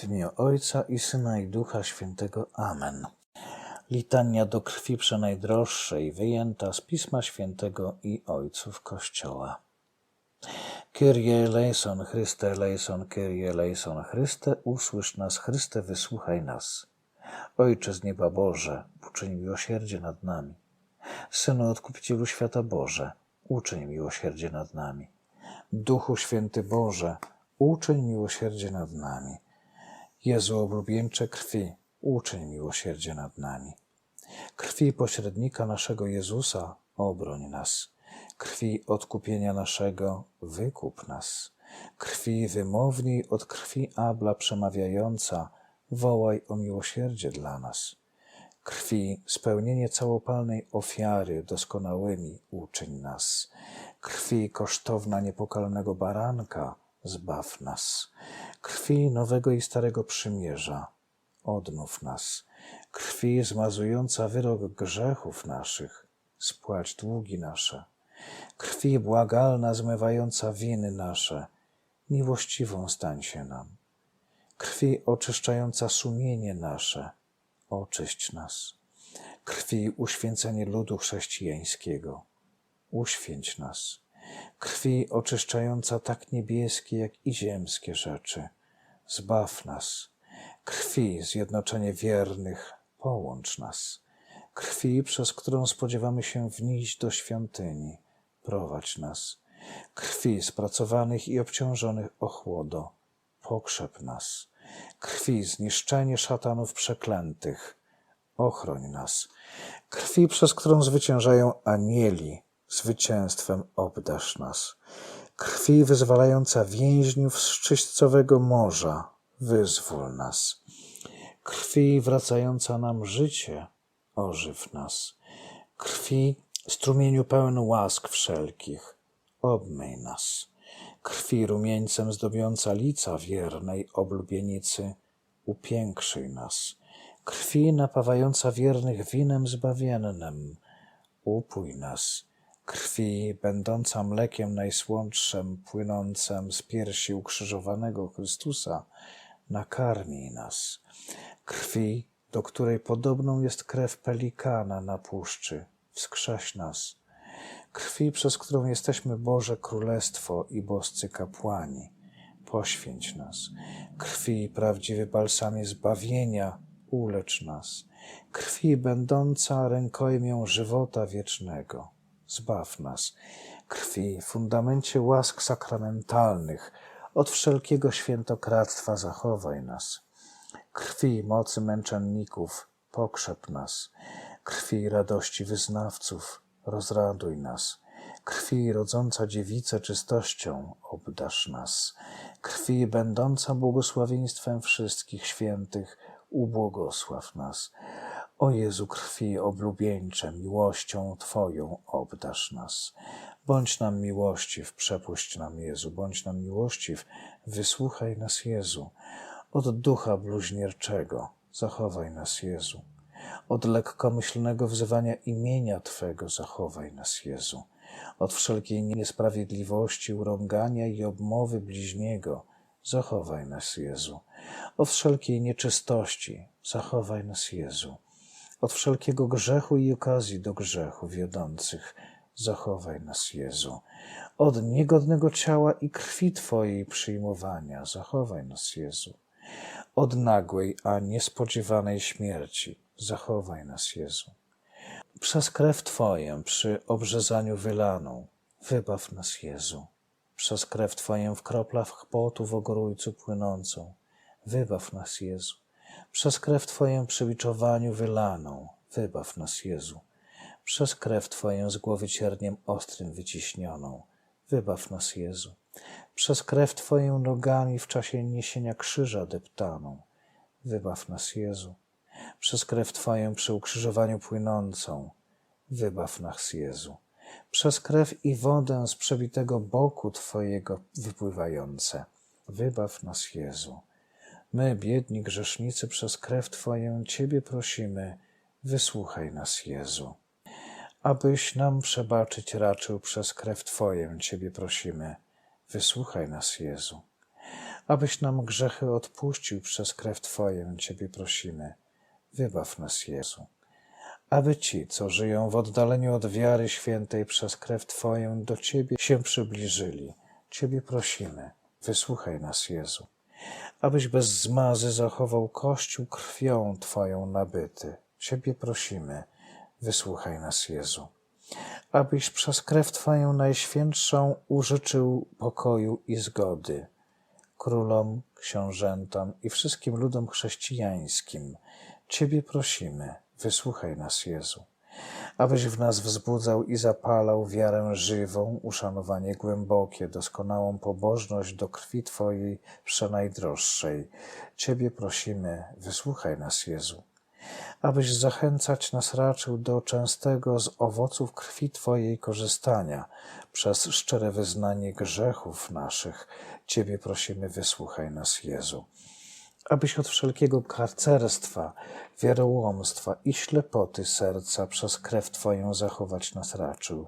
W imię Ojca i Syna i Ducha Świętego. Amen. Litania do krwi przenajdroższej, wyjęta z Pisma Świętego i Ojców Kościoła. Kyrie eleison, Chryste eleison, Kyrie eleison, Chryste, usłysz nas, Chryste, wysłuchaj nas. Ojcze z nieba Boże, uczyń miłosierdzie nad nami. Synu Odkupicielu Świata Boże, uczyń miłosierdzie nad nami. Duchu Święty Boże, uczyń miłosierdzie nad nami. Jezu oblubieńcze krwi, uczyń miłosierdzie nad nami. Krwi pośrednika naszego Jezusa, obroń nas. Krwi odkupienia naszego, wykup nas. Krwi wymowniej od krwi Abla przemawiająca, wołaj o miłosierdzie dla nas. Krwi spełnienie całopalnej ofiary doskonałymi uczyń nas. Krwi kosztowna niepokalnego baranka, zbaw nas. Krwi nowego i starego przymierza, odnów nas. Krwi zmazująca wyrok grzechów naszych, spłać długi nasze. Krwi błagalna zmywająca winy nasze, miłościwą stań się nam. Krwi oczyszczająca sumienie nasze, oczyść nas. Krwi uświęcenie ludu chrześcijańskiego, uświęć nas. Krwi oczyszczająca tak niebieskie, jak i ziemskie rzeczy, zbaw nas. Krwi zjednoczenie wiernych, połącz nas. Krwi, przez którą spodziewamy się wnieść do świątyni, prowadź nas. Krwi spracowanych i obciążonych ochłodo, pokrzep nas. Krwi zniszczenie szatanów przeklętych, ochroń nas. Krwi, przez którą zwyciężają anieli, zwycięstwem obdasz nas. Krwi wyzwalająca więźniów z czyśćcowego morza, wyzwól nas. Krwi wracająca nam życie, ożyw nas. Krwi strumieniu pełen łask wszelkich, obmyj nas. Krwi rumieńcem zdobiąca lica wiernej oblubienicy, upiększyj nas. Krwi napawająca wiernych winem zbawiennym, upój nas. Krwi będąca mlekiem najsłodszym, płynącem z piersi ukrzyżowanego Chrystusa, nakarmij nas. Krwi, do której podobną jest krew pelikana na puszczy, wskrześ nas. Krwi, przez którą jesteśmy Boże Królestwo i boscy kapłani, poświęć nas. Krwi, prawdziwy balsamie zbawienia, ulecz nas. Krwi, będąca rękojmią żywota wiecznego, zbaw nas. Krwi, fundamencie łask sakramentalnych, od wszelkiego świętokradztwa zachowaj nas. Krwi mocy męczenników, pokrzep nas. Krwi radości wyznawców, rozraduj nas. Krwi rodząca dziewicę czystością, obdasz nas. Krwi będąca błogosławieństwem wszystkich świętych, ubłogosław nas. O Jezu krwi oblubieńcze, miłością Twoją obdasz nas. Bądź nam miłościw, przepuść nam Jezu, bądź nam miłościw, wysłuchaj nas Jezu. Od ducha bluźnierczego zachowaj nas Jezu. Od lekkomyślnego wzywania imienia Twego zachowaj nas Jezu. Od wszelkiej niesprawiedliwości, urągania i obmowy bliźniego zachowaj nas Jezu. Od wszelkiej nieczystości zachowaj nas Jezu. Od wszelkiego grzechu i okazji do grzechu wiodących zachowaj nas Jezu. Od niegodnego ciała i krwi Twojej przyjmowania zachowaj nas Jezu. Od nagłej, a niespodziewanej śmierci zachowaj nas Jezu. Przez krew Twoją przy obrzezaniu wylaną wybaw nas Jezu. Przez krew Twoją w kroplach potu w ogrójcu płynącą wybaw nas Jezu. Przez krew Twoją przy biczowaniu wylaną wybaw nas Jezu przez krew Twoją z głowy cierniem ostrym wyciśnioną. Wybaw nas, Jezu. Przez krew Twoją nogami w czasie niesienia krzyża deptaną. Wybaw nas, Jezu. Przez krew Twoją przy ukrzyżowaniu płynącą. Wybaw nas, Jezu. Przez krew i wodę z przebitego boku Twojego wypływające. Wybaw nas, Jezu. My, biedni grzesznicy, przez krew Twoją Ciebie prosimy, wysłuchaj nas, Jezu abyś nam przebaczyć raczył przez krew Twoją, Ciebie prosimy. Wysłuchaj nas, Jezu. abyś nam grzechy odpuścił przez krew Twoją, Ciebie prosimy. Wybaw nas, Jezu. Aby ci, co żyją w oddaleniu od wiary świętej przez krew Twoją, do Ciebie się przybliżyli. Ciebie prosimy. Wysłuchaj nas, Jezu. Abyś bez zmazy zachował Kościół krwią Twoją nabyty. Ciebie prosimy. Wysłuchaj nas, Jezu. Abyś przez krew Twoją najświętszą użyczył pokoju i zgody królom, książętom i wszystkim ludom chrześcijańskim. Ciebie prosimy, wysłuchaj nas, Jezu, abyś w nas wzbudzał i zapalał wiarę żywą, uszanowanie głębokie, doskonałą pobożność do krwi Twojej przenajdroższej. Ciebie prosimy, wysłuchaj nas, Jezu abyś zachęcać nas raczył do częstego z owoców krwi Twojej korzystania, przez szczere wyznanie grzechów naszych. Ciebie prosimy, wysłuchaj nas, Jezu. Abyś od wszelkiego karcerstwa, wierołomstwa i ślepoty serca przez krew Twoją zachować nas raczył.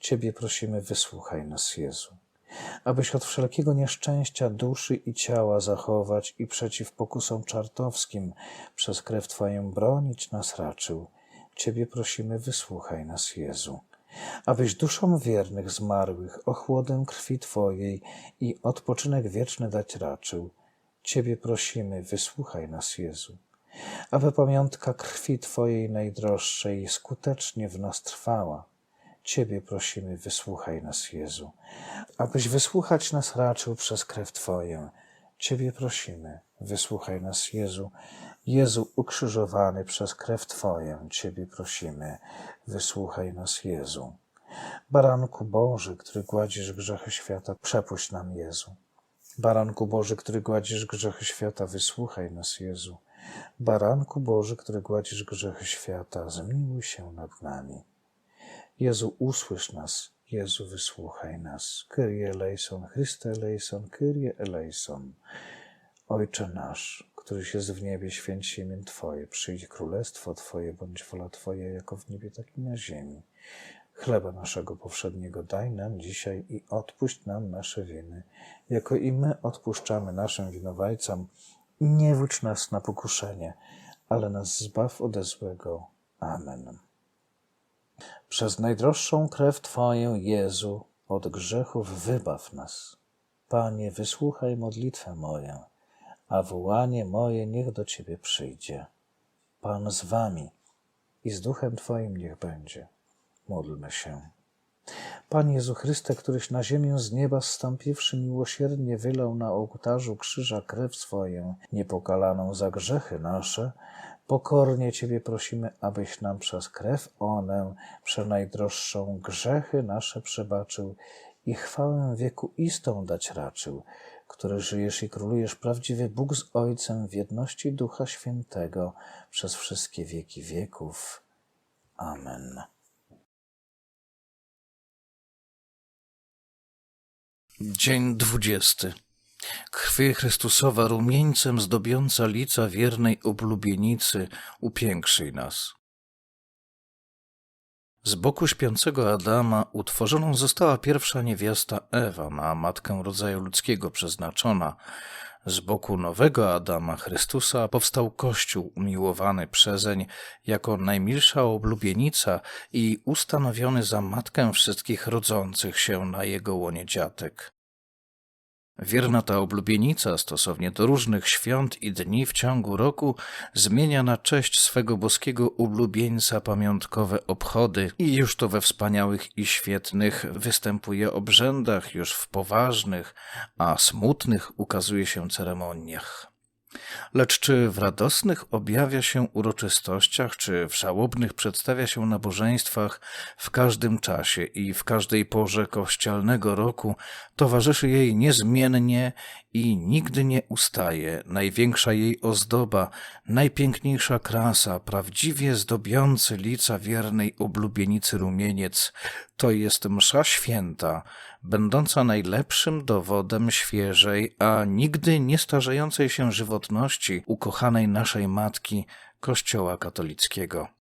Ciebie prosimy, wysłuchaj nas, Jezu abyś od wszelkiego nieszczęścia duszy i ciała zachować i przeciw pokusom czartowskim przez krew Twoją bronić nas raczył. Ciebie prosimy, wysłuchaj nas, Jezu. Abyś duszom wiernych zmarłych ochłodę krwi Twojej i odpoczynek wieczny dać raczył. Ciebie prosimy, wysłuchaj nas, Jezu. Aby pamiątka krwi Twojej najdroższej skutecznie w nas trwała Ciebie prosimy, wysłuchaj nas, Jezu, abyś wysłuchać nas raczył przez krew Twoją. Ciebie prosimy, wysłuchaj nas, Jezu. Jezu ukrzyżowany przez krew Twoją, Ciebie prosimy, wysłuchaj nas, Jezu. Baranku Boży, który gładzisz grzechy świata, przepuść nam, Jezu. Baranku Boży, który gładzisz grzechy świata, wysłuchaj nas, Jezu. Baranku Boży, który gładzisz grzechy świata, zmiłuj się nad nami. Jezu, usłysz nas. Jezu, wysłuchaj nas. Kyrie eleison, Chryste eleison, Kyrie eleison. Ojcze nasz, któryś jest w niebie, święć imię Twoje. Przyjdź królestwo Twoje, bądź wola Twoja, jako w niebie, tak i na ziemi. Chleba naszego powszedniego daj nam dzisiaj i odpuść nam nasze winy, jako i my odpuszczamy naszym winowajcom. Nie wódź nas na pokuszenie, ale nas zbaw ode złego. Amen. Przez najdroższą krew Twoją, Jezu, od grzechów wybaw nas. Panie, wysłuchaj modlitwę moją, a wołanie moje niech do Ciebie przyjdzie. Pan z Wami i z Duchem Twoim niech będzie. Módlmy się. Panie Jezu Chryste, któryś na ziemię z nieba zstąpiwszy miłosiernie wylał na ołtarzu krzyża krew swoją, niepokalaną za grzechy nasze, Pokornie Ciebie prosimy, abyś nam przez krew onę, przenajdroższą, grzechy nasze przebaczył i chwałę wieku istą dać raczył, który żyjesz i królujesz prawdziwy Bóg z Ojcem w jedności Ducha Świętego przez wszystkie wieki wieków. Amen. Dzień dwudziesty. Krwi Chrystusowa rumieńcem zdobiąca lica wiernej oblubienicy, upiększyj nas. Z boku śpiącego Adama utworzoną została pierwsza niewiasta Ewa, na matkę rodzaju ludzkiego przeznaczona. Z boku nowego Adama Chrystusa powstał Kościół umiłowany przezeń jako najmilsza oblubienica i ustanowiony za matkę wszystkich rodzących się na jego łonie dziatek. Wierna ta oblubienica, stosownie do różnych świąt i dni w ciągu roku, zmienia na cześć swego boskiego ulubieńca pamiątkowe obchody i już to we wspaniałych i świetnych występuje obrzędach, już w poważnych, a smutnych ukazuje się ceremoniach. Lecz czy w radosnych objawia się uroczystościach, czy w żałobnych przedstawia się nabożeństwach, w każdym czasie i w każdej porze kościelnego roku towarzyszy jej niezmiennie i nigdy nie ustaje największa jej ozdoba, najpiękniejsza krasa, prawdziwie zdobiący lica wiernej oblubienicy rumieniec, to jest msza święta, będąca najlepszym dowodem świeżej, a nigdy nie starzejącej się żywotności ukochanej naszej matki Kościoła katolickiego.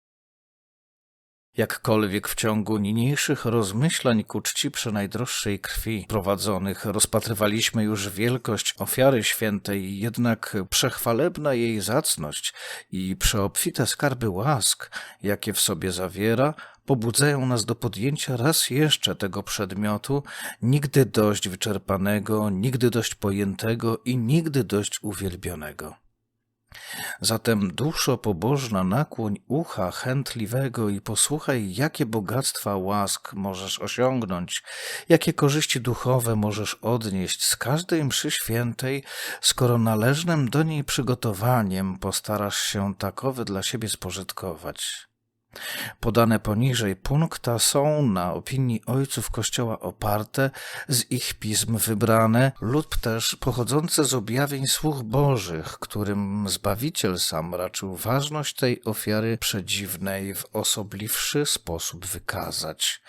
Jakkolwiek w ciągu niniejszych rozmyślań ku czci przenajdroższej krwi prowadzonych rozpatrywaliśmy już wielkość ofiary świętej, jednak przechwalebna jej zacność i przeobfite skarby łask, jakie w sobie zawiera, pobudzają nas do podjęcia raz jeszcze tego przedmiotu, nigdy dość wyczerpanego, nigdy dość pojętego i nigdy dość uwielbionego. Zatem duszo pobożna, nakłoń ucha chętliwego i posłuchaj, jakie bogactwa łask możesz osiągnąć, jakie korzyści duchowe możesz odnieść z każdej mszy świętej, skoro należnym do niej przygotowaniem postarasz się takowy dla siebie spożytkować. Podane poniżej punkta są na opinii ojców Kościoła oparte, z ich pism wybrane lub też pochodzące z objawień słów Bożych, którym Zbawiciel sam raczył ważność tej ofiary przedziwnej w osobliwszy sposób wykazać.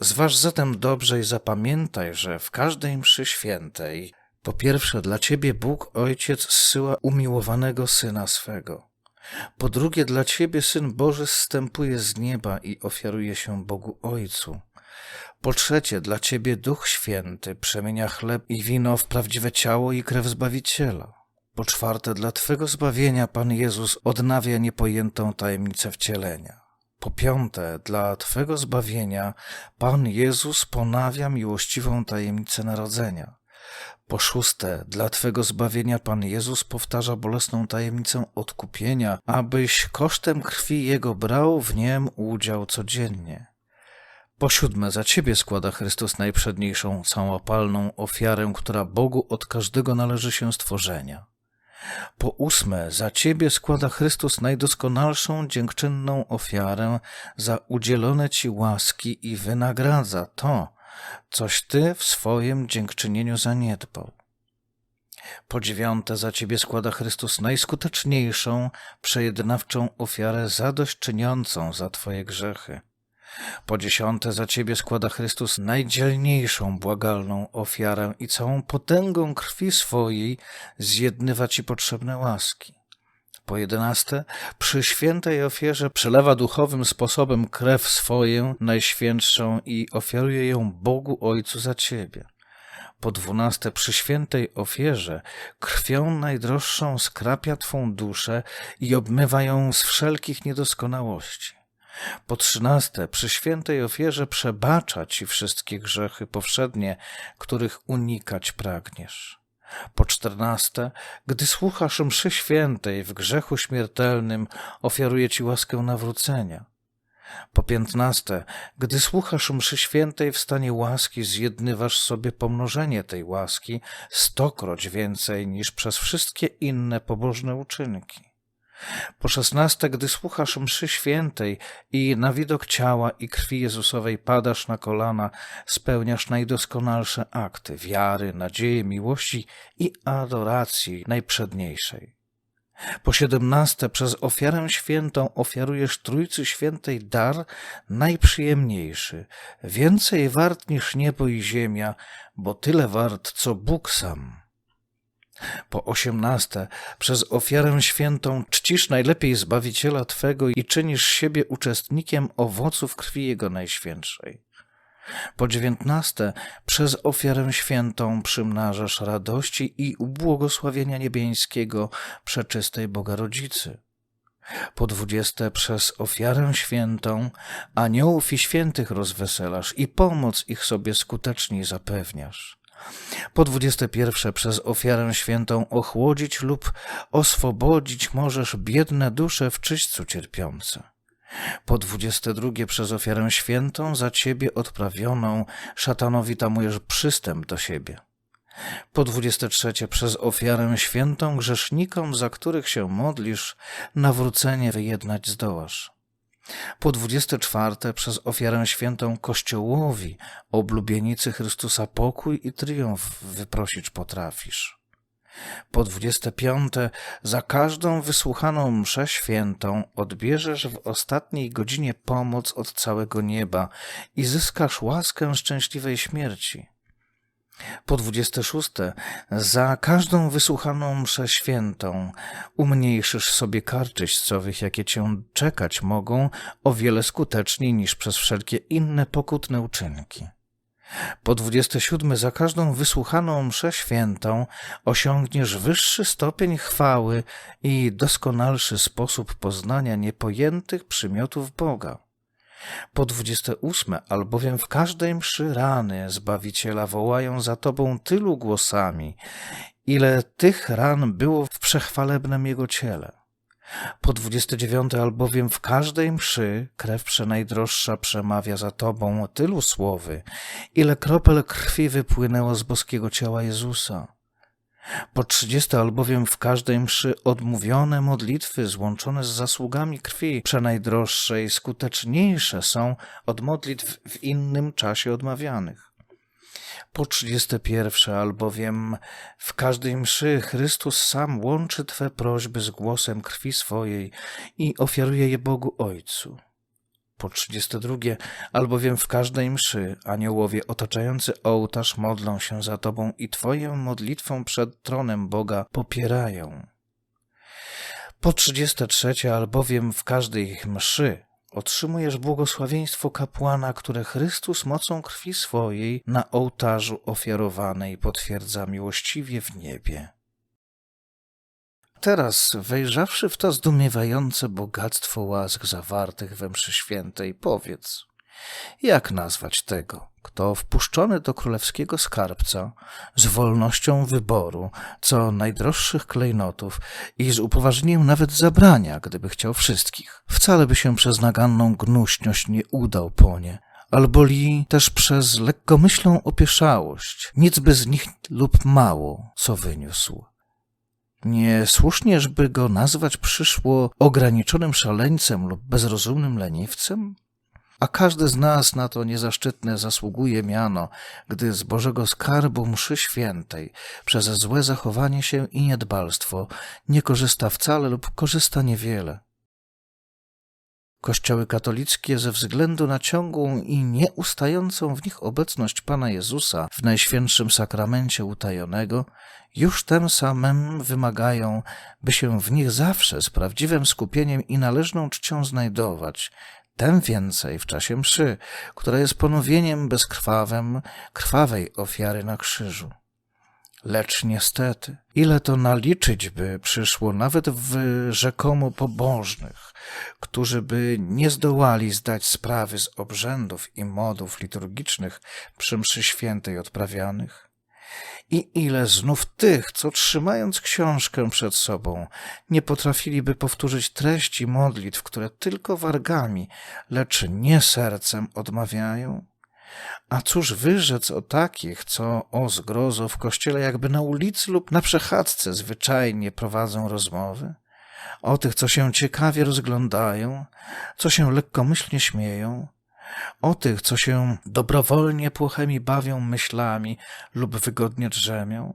Zważ zatem dobrze i zapamiętaj, że w każdej mszy świętej po pierwsze dla Ciebie Bóg Ojciec zsyła umiłowanego Syna swego – po drugie, dla Ciebie Syn Boży zstępuje z nieba i ofiaruje się Bogu Ojcu. Po trzecie, dla Ciebie Duch Święty przemienia chleb i wino w prawdziwe ciało i krew Zbawiciela. Po czwarte, dla Twego zbawienia Pan Jezus odnawia niepojętą tajemnicę wcielenia. Po piąte, dla Twego zbawienia Pan Jezus ponawia miłościwą tajemnicę narodzenia. Po szóste, dla Twego zbawienia Pan Jezus powtarza bolesną tajemnicę odkupienia, abyś kosztem krwi Jego brał w niem udział codziennie. Po siódme, za Ciebie składa Chrystus najprzedniejszą, całopalną ofiarę, która Bogu od każdego należy się stworzenia. Po ósme, za Ciebie składa Chrystus najdoskonalszą dziękczynną ofiarę za udzielone Ci łaski i wynagradza to, coś Ty w swoim dziękczynieniu zaniedbał. Po dziewiąte, za Ciebie składa Chrystus najskuteczniejszą, przejednawczą ofiarę zadośćczyniącą za Twoje grzechy. Po dziesiąte, za Ciebie składa Chrystus najdzielniejszą, błagalną ofiarę i całą potęgą krwi swojej zjednywa Ci potrzebne łaski. Po jedenaste, przy świętej ofierze przelewa duchowym sposobem krew swoją najświętszą i ofiaruje ją Bogu Ojcu za ciebie. Po dwunaste, przy świętej ofierze krwią najdroższą skrapia Twą duszę i obmywa ją z wszelkich niedoskonałości. Po trzynaste, przy świętej ofierze przebacza Ci wszystkie grzechy powszednie, których unikać pragniesz. Po czternaste, gdy słuchasz mszy świętej w grzechu śmiertelnym, ofiaruje ci łaskę nawrócenia. Po piętnaste, gdy słuchasz mszy świętej w stanie łaski, zjednywasz sobie pomnożenie tej łaski stokroć więcej niż przez wszystkie inne pobożne uczynki. Po szesnaste, gdy słuchasz mszy świętej i na widok ciała i krwi Jezusowej padasz na kolana, spełniasz najdoskonalsze akty wiary, nadziei, miłości i adoracji najprzedniejszej. Po siedemnaste, przez ofiarę świętą ofiarujesz Trójcy Świętej dar najprzyjemniejszy, więcej wart niż niebo i ziemia, bo tyle wart, co Bóg sam. Po osiemnaste, przez ofiarę świętą czcisz najlepiej Zbawiciela Twego i czynisz siebie uczestnikiem owoców krwi Jego Najświętszej. Po dziewiętnaste, przez ofiarę świętą przymnażasz radości i ubłogosławienia niebiańskiego przeczystej Boga Rodzicy. Po dwudzieste, przez ofiarę świętą aniołów i świętych rozweselasz i pomoc ich sobie skuteczniej zapewniasz. Po dwudzieste pierwsze przez ofiarę świętą ochłodzić lub oswobodzić możesz biedne dusze w czyśćcu cierpiące. Po dwudzieste drugie przez ofiarę świętą za ciebie odprawioną szatanowi tamujesz przystęp do siebie. Po dwudzieste trzecie przez ofiarę świętą grzesznikom, za których się modlisz, nawrócenie wyjednać zdołasz. Po dwudzieste czwarte przez ofiarę świętą Kościołowi, oblubienicy Chrystusa pokój i triumf wyprosić potrafisz. Po dwudzieste piąte za każdą wysłuchaną mszę świętą odbierzesz w ostatniej godzinie pomoc od całego nieba i zyskasz łaskę szczęśliwej śmierci. Po dwudzieste szóste, za każdą wysłuchaną mszę świętą umniejszysz sobie kar czyśćcowych, jakie cię czekać mogą, o wiele skuteczniej niż przez wszelkie inne pokutne uczynki. Po dwudzieste siódme, za każdą wysłuchaną mszę świętą osiągniesz wyższy stopień chwały i doskonalszy sposób poznania niepojętych przymiotów Boga. Po dwudzieste ósme, albowiem w każdej mszy rany Zbawiciela wołają za Tobą tylu głosami, ile tych ran było w przechwalebnym Jego ciele. Po dwudzieste dziewiąte, albowiem w każdej mszy krew przenajdroższa przemawia za Tobą tylu słowy, ile kropel krwi wypłynęło z boskiego ciała Jezusa. Po trzydzieste albowiem w każdej mszy odmówione modlitwy złączone z zasługami krwi przenajdroższej skuteczniejsze są od modlitw w innym czasie odmawianych. Po trzydzieste pierwsze albowiem w każdej mszy Chrystus sam łączy Twe prośby z głosem krwi swojej i ofiaruje je Bogu Ojcu. Po 32, albowiem w każdej mszy aniołowie otaczający ołtarz modlą się za Tobą i Twoją modlitwą przed tronem Boga popierają. Po 33, albowiem w każdej mszy otrzymujesz błogosławieństwo kapłana, które Chrystus mocą krwi swojej na ołtarzu ofiarowanej potwierdza miłościwie w niebie. Teraz, wejrzawszy w to zdumiewające bogactwo łask zawartych we mszy świętej, powiedz, jak nazwać tego, kto wpuszczony do królewskiego skarbca z wolnością wyboru co najdroższych klejnotów i z upoważnieniem nawet zabrania, gdyby chciał wszystkich, wcale by się przez naganną gnuśność nie udał po nie, alboli też przez lekkomyślą opieszałość, nic by z nich lub mało, co wyniósł. Nie słusznieżby go nazwać przyszło ograniczonym szaleńcem lub bezrozumnym leniwcem? A każdy z nas na to niezaszczytne zasługuje miano, gdy z Bożego skarbu mszy świętej przez złe zachowanie się i niedbalstwo nie korzysta wcale lub korzysta niewiele. Kościoły katolickie ze względu na ciągłą i nieustającą w nich obecność Pana Jezusa w Najświętszym Sakramencie utajonego już tym samym wymagają, by się w nich zawsze z prawdziwym skupieniem i należną czcią znajdować, tem więcej w czasie mszy, która jest ponowieniem bezkrwawym krwawej ofiary na krzyżu. Lecz niestety, ile to naliczyć by przyszło nawet w rzekomo pobożnych, którzy by nie zdołali zdać sprawy z obrzędów i modów liturgicznych przy mszy świętej odprawianych? I ile znów tych, co trzymając książkę przed sobą, nie potrafiliby powtórzyć treści modlitw, które tylko wargami, lecz nie sercem odmawiają? A cóż wyrzec o takich, co o zgrozo w kościele jakby na ulicy lub na przechadzce zwyczajnie prowadzą rozmowy? O tych, co się ciekawie rozglądają, co się lekkomyślnie śmieją, o tych, co się dobrowolnie płochymi bawią myślami lub wygodnie drzemią?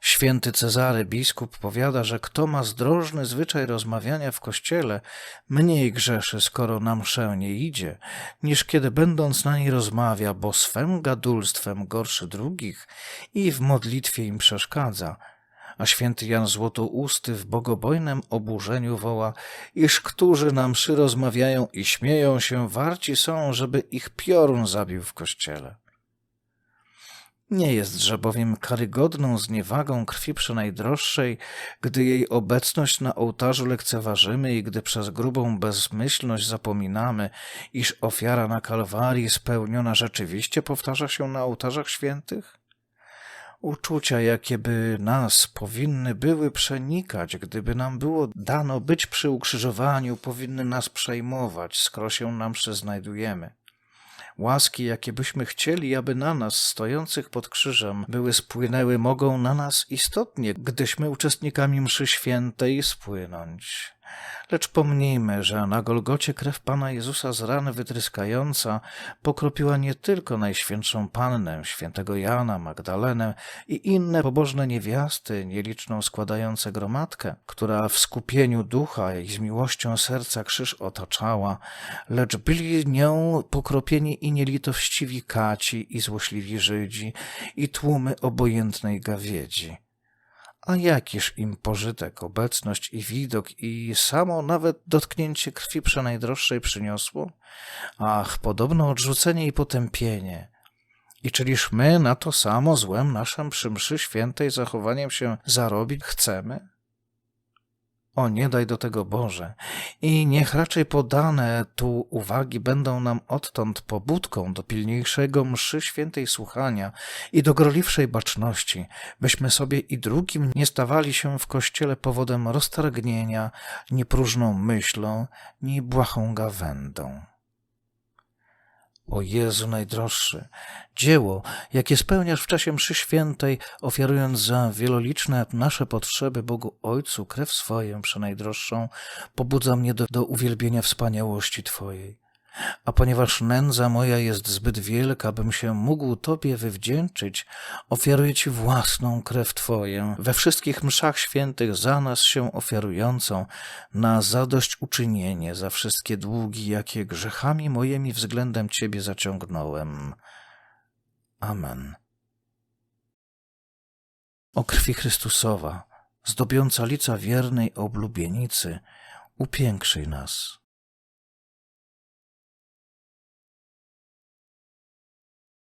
Święty Cezary biskup powiada, że kto ma zdrożny zwyczaj rozmawiania w kościele, mniej grzeszy, skoro na mszę nie idzie, niż kiedy będąc na niej rozmawia, bo swym gadulstwem gorszy drugich i w modlitwie im przeszkadza, a święty Jan Złotousty w bogobojnym oburzeniu woła, iż którzy na mszy rozmawiają i śmieją się, warci są, żeby ich piorun zabił w kościele. Nie jest bowiem karygodną zniewagą krwi przenajdroższej, gdy jej obecność na ołtarzu lekceważymy i gdy przez grubą bezmyślność zapominamy, iż ofiara na Kalwarii spełniona rzeczywiście powtarza się na ołtarzach świętych? Uczucia, jakie by nas powinny były przenikać, gdyby nam było dano być przy ukrzyżowaniu, powinny nas przejmować, skoro się nam przyznajdujemy. Łaski, jakie byśmy chcieli, aby na nas, stojących pod krzyżem, były spłynęły, mogą na nas istotnie, gdyśmy uczestnikami mszy świętej spłynąć. Lecz pomnijmy, że na Golgocie krew Pana Jezusa z rany wytryskająca pokropiła nie tylko Najświętszą Pannę, świętego Jana, Magdalenę i inne pobożne niewiasty, nieliczną składające gromadkę, która w skupieniu ducha i z miłością serca krzyż otaczała, lecz byli nią pokropieni i nielitościwi kaci i złośliwi Żydzi i tłumy obojętnej gawiedzi. A jakiż im pożytek, obecność i widok i samo nawet dotknięcie krwi przenajdroższej przyniosło? Ach, podobno odrzucenie i potępienie. I czyliż my na to samo złem naszym przy mszy świętej zachowaniem się zarobić chcemy? O, nie daj do tego Boże. I niech raczej podane tu uwagi będą nam odtąd pobudką do pilniejszego mszy świętej słuchania i do gorliwszej baczności, byśmy sobie i drugim nie stawali się w kościele powodem roztargnienia, ni próżną myślą, ni błahą gawędą. O Jezu najdroższy, dzieło, jakie spełniasz w czasie mszy świętej, ofiarując za wieloliczne nasze potrzeby Bogu Ojcu krew swoją przenajdroższą, pobudza mnie do, do uwielbienia wspaniałości Twojej. A ponieważ nędza moja jest zbyt wielka, bym się mógł Tobie wywdzięczyć, ofiaruję Ci własną krew Twoją, we wszystkich mszach świętych za nas się ofiarującą, na zadośćuczynienie za wszystkie długi, jakie grzechami moimi względem Ciebie zaciągnąłem. Amen. O krwi Chrystusowa, zdobiąca lica wiernej oblubienicy, upiększyj nas.